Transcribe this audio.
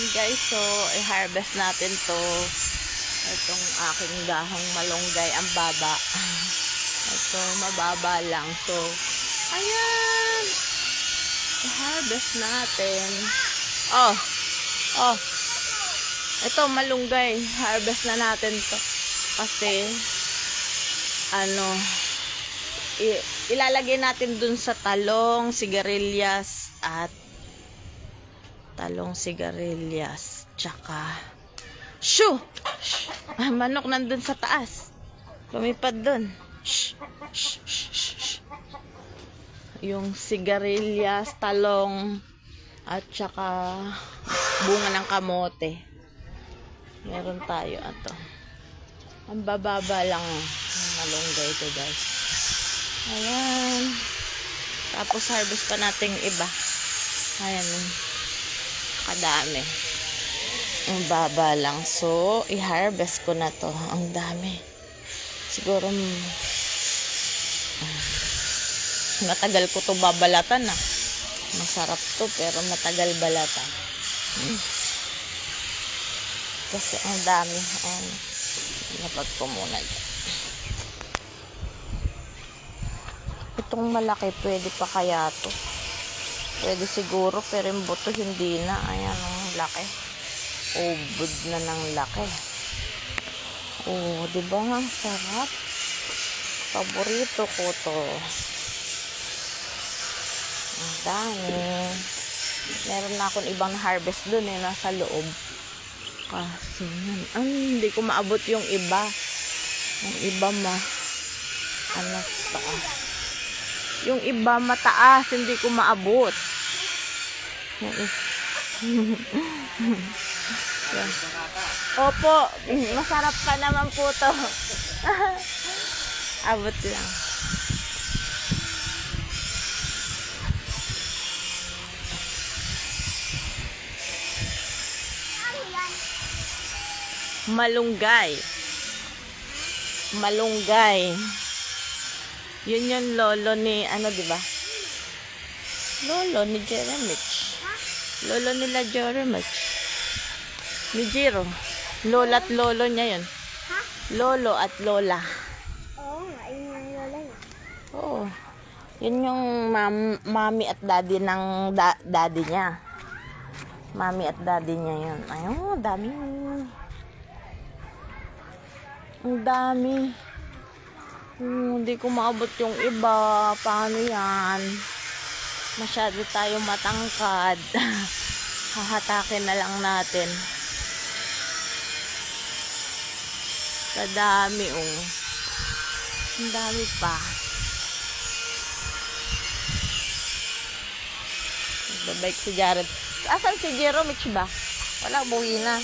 Ayan guys, so i-harvest natin to. Itong aking dahong malunggay, ang baba. Ito, mababa lang. So, ayan. I-harvest natin. Oh, oh. Ito, malunggay. Harvest na natin to. Kasi, ano, ilalagay natin dun sa talong, sigarilyas, at talong sigarilyas, tsaka, shoo! Shh! Ah, manok nandun sa taas. Lumipad dun. Shh! Shh! Shh! Shh! Yung sigarilyas, talong, at tsaka bunga ng kamote. Meron tayo ato. Ang bababa lang ng malunggay ito guys. Ayan. Tapos harvest pa natin yung iba. Ayan. Kadami. Ang baba lang. So, i-harvest ko na to. Ang dami. Siguro, mm, matagal ko to babalatan na. Masarap to, pero matagal balatan. Mm. Kasi ang dami. Ayan. Lapag ko muna dyan. Itong malaki, pwede pa kaya to. Pwede siguro, pero yung buto hindi na. Ayan, ang laki. Ubod na ng laki. Oh, di ba? Sarap. Paborito ko to. Ang dami. Meron na akong ibang harvest dun eh, nasa loob. Kasi yan. Ay, hindi ko maabot yung iba. Yung iba ma. Ano taas. Yung iba mataas, hindi ko maabot. Yung is- Yan. Opo, masarap pa naman po to. Abot lang. Malunggay. Malunggay. Yun yung lolo ni, ano, ba? Lolo ni Jeremich. Lolo nila Jeremich. Ni Jiro. Lola at lolo niya yun. Lolo at lola. Oo nga, yun yung lola niya. Oo. Yun yung mam- mami at daddy ng da- daddy niya. Mami at daddy niya yun. Ayun, dami. Ang dami. Hmm, hindi ko maabot yung iba. Paano yan? Masyado tayo matangkad. Hahatakin na lang natin. Sa dami, oh. Ang dami pa. Nagbabike si Jared. Asan si Jero, Mitch ba? Wala, buwi na.